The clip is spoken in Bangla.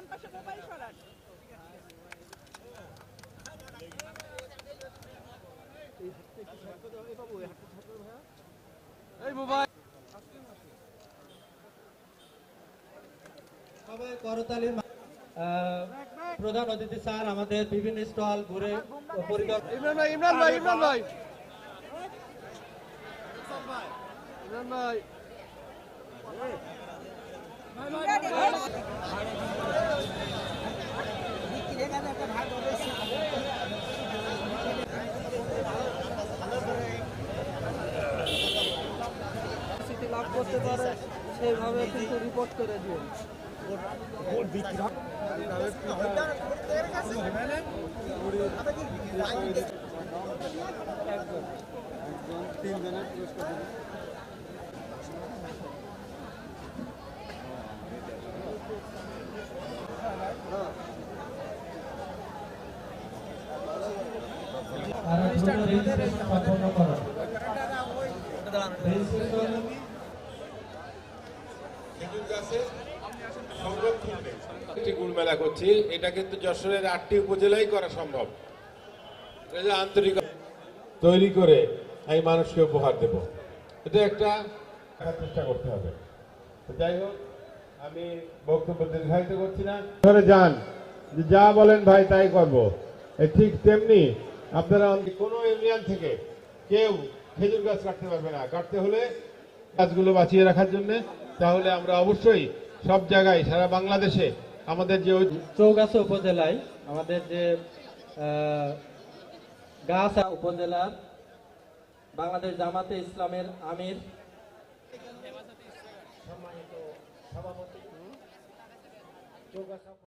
বাম পাশে মোবাইল সরান। এই মোবাইল। সবাই করতালির প্রধান অতিথি স্যার আমাদের বিভিন্ন স্টল ঘুরে পরিদর্শন ইমরান ভাই ইমরান ভাই ইমরান ভাই। ইমরান ভাই। সেইভাবে কিন্তু রিপোর্ট করে দিন দ্রুত রেজিস্ট্রেশন সম্পন্ন গুড় মেলা করছি। এটা কিন্তু যশোরের আটটি উপজেলায় করা সম্ভব। আন্তরিক তৈরি করে আমি মানুষকে উপহার দেব। এটা একটা চেষ্টা করতে হবে। তো যাই হোক আমি বক্তব্য দীর্ঘায়িত করছি না। ধরে যান। যে যা বলেন ভাই তাই করব। ঠিক তেমনি আপনারা কোনো ইউনিয়ন থেকে কেউ খেজুর গাছ কাটতে পারবে না। কাটতে হলে গাছগুলো বাঁচিয়ে রাখার জন্য তাহলে আমরা অবশ্যই সব জায়গায়, সারা বাংলাদেশে আমাদের যে চৌগাছা উপজেলায় আমাদের যে গাছা উপজেলার বাংলাদেশ জামাতে ইসলামের আমির সম্মানিত সভাপতি।